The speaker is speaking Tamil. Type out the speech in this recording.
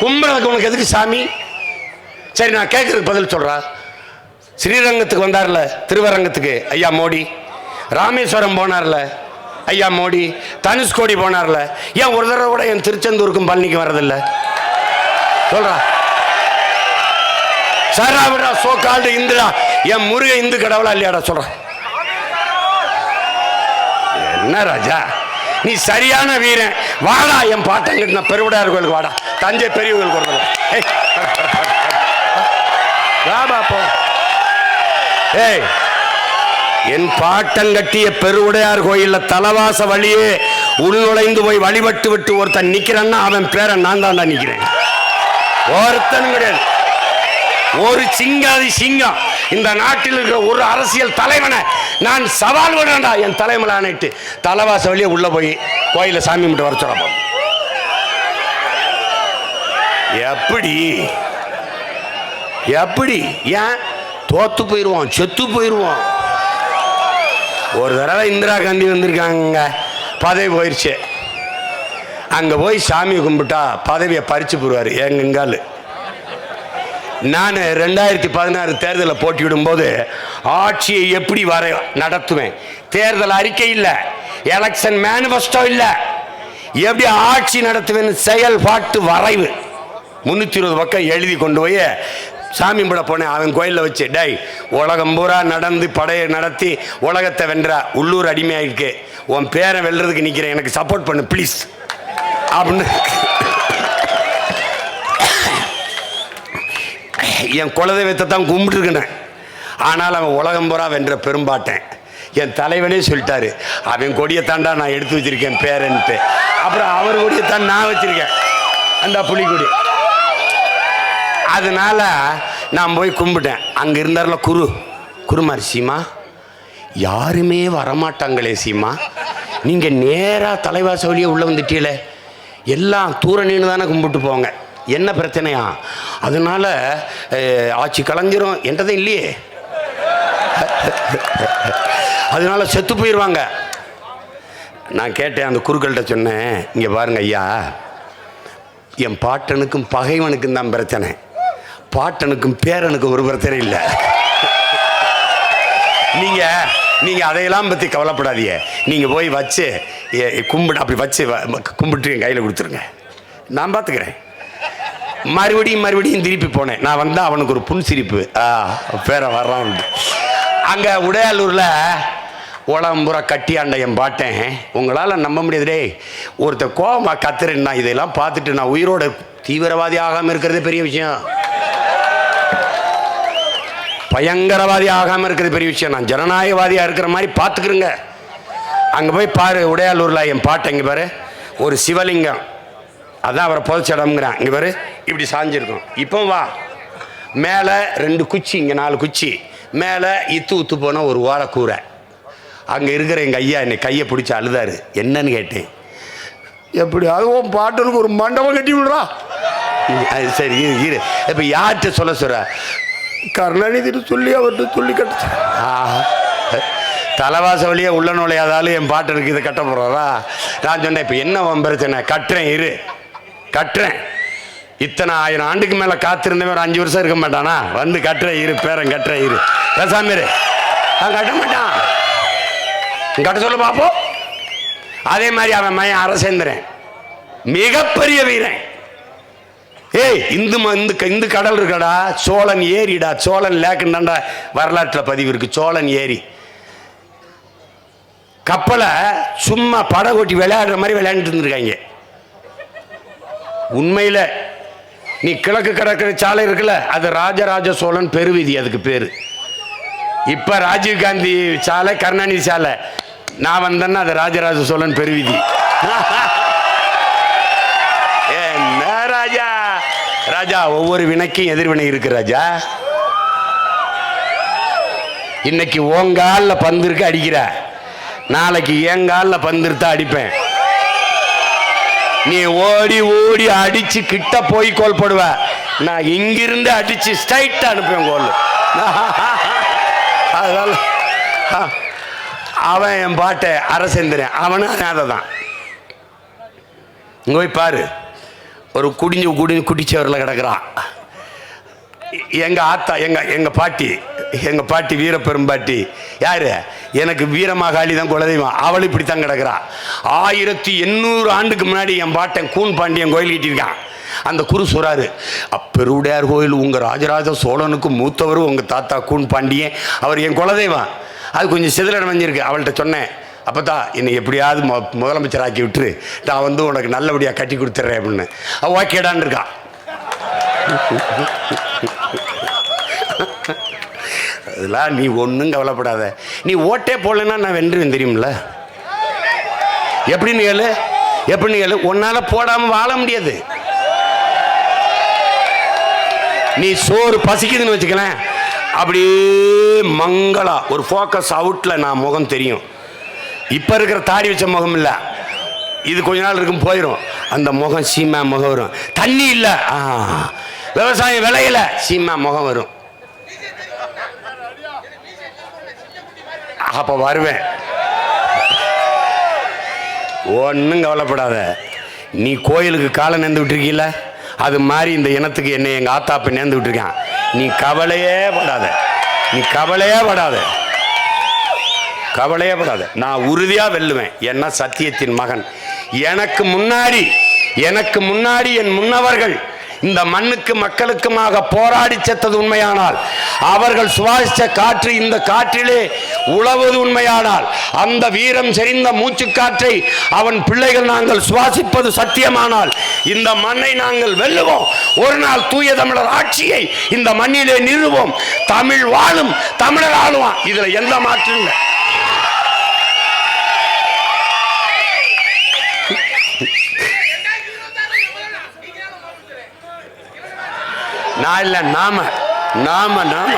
கும்பலுக்கு உனக்கு எதுக்கு சாமி? சரி நான் கேட்கறதுக்கு பதில் சொல்கிறா ஸ்ரீரங்கத்துக்கு வந்தார்ல திருவரங்கத்துக்கு. ஐயா மோடி. ராமேஸ்வரம் போனார்ல ஐயா மோடி. தனுஷ்கோடி போனார்ல. ஏன் ஒரு தடவை கூட என் திருச்செந்தூருக்கும் பழனிக்கு வர்றதில்ல? சொல்றா. சராவிடா சோ கால்டு இந்துடா. என் முருக இந்து கடவுளா இல்லையாடா சொல்றேன் என்ன ராஜா? நீ சரியான வீரன். வாடா என் பாட்டங்களுக்கு நான் பெருவிடையார் கோயிலுக்கு வாடா. தஞ்சை பெரிய கோயிலுக்கு ஒரு தடவை. ஏய், பாப்போ ஏய் என் பாட்டங்கட்டிய பெருவுடையார் கோயில்ல தலவாச வழியே உள்நுழைந்து போய் வழிபட்டு விட்டு ஒருத்தன் நிக்கிறான்னா அவன் பேரை நான் தான்டா நிக்கிறேன். ஒருத்தன் கிடையாது. ஒரு சிங்காதி சிங்கம். இந்த நாட்டில் இருக்கிற ஒரு அரசியல் தலைவனை நான் சவால் விடுறேன்டா. என் தலைமையில் ஆணைட்டு தலைவாச வழியே உள்ளே போய் கோயிலில் சாமி மட்டும் வர சொல்லப்போம் எப்படி? எப்படி? ஏன்? தோத்து போயிடுவோம் செத்து போயிடுவோம் ஒரு தடவை இந்திரா காந்தி வந்திருக்காங்க. பதவி போயிடுச்சு அங்கே போய் சாமி கும்பிட்டா பதவியை பறித்து போடுவார். எங்கெங்காலு நான் ரெண்டாயிரத்தி பதினாறு தேர்தலில் போட்டியிடும்போது ஆட்சியை எப்படி வர நடத்துவேன்? தேர்தல் அறிக்கை இல்லை. எலெக்ஷன் மேனிஃபெஸ்டோ இல்லை. எப்படி ஆட்சி நடத்துவேன் செயல்பாட்டு வரைவு. முந்நூற்றி இருபது பக்கம் எழுதி கொண்டு போய் சாமி கும்பிட போனேன். அவன் கோயிலில் வச்சு டை உலகம் பூரா நடந்து படையை நடத்தி உலகத்தை வென்றா உள்ளூர் அடிமையாயிருக்கு. உன் பேரை வெல்றதுக்கு நிற்கிறேன் எனக்கு சப்போர்ட் பண்ணு ப்ளீஸ் அப்படின்னு என் குலதெய்வத்தை தான் கும்பிட்டுருக்கினேன் ஆனால் அவன் உலகம் பூரா வென்ற பெரும்பாட்டேன். என் தலைவனே சொல்லிட்டாரு அவன் கொடியை தாண்டா நான் எடுத்து வச்சிருக்கேன் பேரன்ட்டு. அப்புறம் அவர் கொடியை தான் நான் வச்சிருக்கேன். அந்த புலிக்கொடி அதனால நான் போய் கும்பிட்டேன். அங்கே இருந்தார்ல குரு. குருமார் சீமா யாருமே வரமாட்டாங்களே சீமா. நீங்கள் நேராக தலைவாச வழியே உள்ளே வந்துட்டீங்களே. எல்லாம் தூர நின்று தானே கும்பிட்டு போங்க என்ன பிரச்சனையா? அதனால ஆட்சி கலைஞ்சிரும் என்றதும் இல்லையே. அதனால செத்து போயிடுவாங்க நான் கேட்டேன் அந்த குருக்கள்கிட்ட சொன்னேன் இங்கே பாருங்க ஐயா என் பாட்டனுக்கும் பகைவனுக்கும் தான் பிரச்சனை. பாட்டனுக்கும் பேரனுக்கும் ஒரு பிரச்சனை இல்லை. நீங்கள் நீங்கள் அதையெல்லாம் பற்றி கவலைப்படாதீங்க. நீங்கள் போய் வச்சு எ- அப்படி வச்சு வ- கும்பிட்டு என் கையில் கொடுத்துருங்க. நான் பார்த்துக்கிறேன் மறுபடியும் மறுபடியும் திருப்பி போனேன். நான் வந்தால் அவனுக்கு ஒரு புன்சிரிப்பு ஆ பேரை வர்றான். உடையாளூரில் உடையாலூர்ல உடம்புற கட்டியாண்ட என் பாட்டேன் உங்களால் நம்ப முடியாது டேய் ஒருத்தர் கத்துறேன் கத்துறேன்னா இதெல்லாம் பார்த்துட்டு நான் உயிரோட தீவிரவாதி ஆகாமல் இருக்கிறதே பெரிய விஷயம். பயங்கரவாதி ஆகாமல் இருக்கிறது பெரிய விஷயம். நான் ஜனநாயகவாதியாக இருக்கிற மாதிரி பார்த்துக்கிறேங்க அங்கே போய் பாரு உடையாளூரில் என் பாட்டு இங்கே பாரு? ஒரு சிவலிங்கம். அதான் அவரை புதைச்ச இடம்ங்கிறான் இங்க பாரு இப்படி சாஞ்சிருக்கும். இப்போ வா. மேலே ரெண்டு குச்சி இங்கே நாலு குச்சி. மேலே இத்து உத்து போன ஒரு ஓலக்கூரை. அங்கே இருக்கிற எங்கள் ஐயா என்னை கையை பிடிச்சி அழுதாரு. என்னன்னு கேட்டேன். எப்படி? அதுவும் பாட்டனுக்கு ஒரு மண்டபம் கட்டி விடுறா? அது சரி இரு இரு. இப்போ யார்கிட்ட சொல்ல சொல்ற? கருணாநிதி சொல்லி அவர்கிட்ட சொல்லி கட்டு தலைவாச வழியே உள்ள நுழையாதாலும் என் பாட்டனுக்கு இதை கட்ட போறாரா? நான் சொன்னேன் இப்போ என்ன பிரச்சனை கட்டுறேன் இரு. கட்டுறேன். இத்தனை ஆயிரம் ஆண்டுக்கு மேலே காத்திருந்தவன் ஒரு அஞ்சு வருஷம் இருக்க மாட்டானா? வந்து கட்டுற இரு பேரன் கட்டுற இரு. பேசாமரு அவன் கட்ட மாட்டான். கட்ட சொல்ல பார்ப்போம் அதே மாதிரி அவன் மயன் அரசேந்திரன். மிகப்பெரிய வீரன். ஏய் இந்து ம- இந்து க- இந்து கடல் இருக்கடா சோழன் ஏரிடா சோழன் லேக்குண்டாண்டா வரலாற்றில் பதிவு இருக்கு சோழன் ஏரி கப்பலை சும்மா படகோட்டி விளையாடுற மாதிரி விளையாண்டுட்டு இருந்திருக்காங்க. உண்மையில் நீ கிழக்கு கடற்கரை சாலை இருக்குல்ல அது ராஜராஜ சோழன் பெருவிதி அதுக்கு பேர். இப்போ ராஜீவ் காந்தி சாலை கருணாநிதி சாலை. நான் வந்தேன்னா அது ராஜராஜ சோழன் பெருவிதி. என்ன ராஜா? ராஜா ஒவ்வொரு வினைக்கும் எதிர்வினை இருக்கு ராஜா. இன்னைக்கு ஓங்கால பந்து இருக்கு அடிக்கிற. நாளைக்கு ஏங்கால பந்து இருந்தா அடிப்பேன். நீ ஓடி ஓடி அடிச்சு கிட்ட போய் கோல் போடுவ. நான் இங்கிருந்து அடிச்சு ஸ்ட்ரைட் அனுப்புவேன் கோல் அதனால அவன் என் பாட்டை அரசேந்திரன். அவனும் அதை தான் இங்க போய் பாரு. ஒரு குடிஞ்சு குடிஞ்சு குடிச்சவரில் கிடக்குறான். எங்கள் ஆத்தா எங்கள் எங்கள் பாட்டி எங்கள் பாட்டி வீரப்பெரும்பாட்டி. யார்? எனக்கு வீரமாகாளி தான் குலதெய்வம். அவள் இப்படி தான் கிடக்கிறா. ஆயிரத்தி எண்ணூறு ஆண்டுக்கு முன்னாடி என் பாட்டன் கூன் பாண்டியன் கோயில் கட்டியிருக்கான். அந்த குரு சொல்றாரு அப்பெருவுடையார் கோயில் உங்கள் ராஜராஜ சோழனுக்கு மூத்தவர் உங்கள் தாத்தா கூன் பாண்டியன் அவர் என் குலதெய்வம். அது கொஞ்சம் சிதிலடைஞ்சிருக்கு அவள்கிட்ட சொன்னேன் அப்பதான் என்னை எப்படியாவது மொ முதலமைச்சர் ஆக்கி விட்டுரு. நான் வந்து உனக்கு நல்லபடியாக கட்டி கொடுத்துட்றேன் அப்படின்னு. ஓகேடான் ஓகேடான்னு இதெல்லாம் அதெல்லாம் நீ ஒன்றும் கவலைப்படாத. நீ ஓட்டே போடலன்னா நான் வென்றுவேன் தெரியுமில்ல? எப்படின்னு கேளு? எப்படின்னு கேளு? உன்னால போடாமல் வாழ முடியாது. நீ சோறு பசிக்குதுன்னு வச்சுக்கலாம் அப்படியே மங்களா. ஒரு ஃபோக்கஸ் அவுட்டில் நான் முகம் தெரியும். இப்போ இருக்கிற தாடி வச்ச முகம் இல்லை. இது கொஞ்ச நாள் இருக்கும் போயிடும் அந்த முகம் சீமா முகம் வரும். தண்ணி இல்லை. விவசாயம் விளையல. சீமா முகம் வரும். அப்போ வருவேன். ஒன்றும் கவலைப்படாத. நீ கோயிலுக்கு காலை நேர்ந்து விட்டுருக்கீல்ல? அது மாதிரி இந்த இனத்துக்கு என்னை எங்கள் ஆத்தாப்பை நேர்ந்து விட்டுருக்கான். நீ கவலையே படாத. நீ கவலையே படாத. கவலையே படாத. நான் உறுதியாக வெல்லுவேன். என்ன சத்தியத்தின் மகன். எனக்கு முன்னாடி எனக்கு முன்னாடி என் முன்னவர்கள் இந்த மண்ணுக்கு மக்களுக்குமாக போராடி செத்தது உண்மையானால் அவர்கள் சுவாசித்த காற்று இந்த காற்றிலே உழவது உண்மையானால் அந்த வீரம் செறிந்த மூச்சுக்காற்றை அவன் பிள்ளைகள் நாங்கள் சுவாசிப்பது சத்தியமானால் இந்த மண்ணை நாங்கள் வெல்லுவோம். ஒரு நாள் தூய தமிழர் ஆட்சியை இந்த மண்ணிலே நிறுவோம். தமிழ் வாழும் தமிழர் ஆளுவான். இதுல எந்த மாற்றம் இல்லை. நாளில் நாம நாம நாம.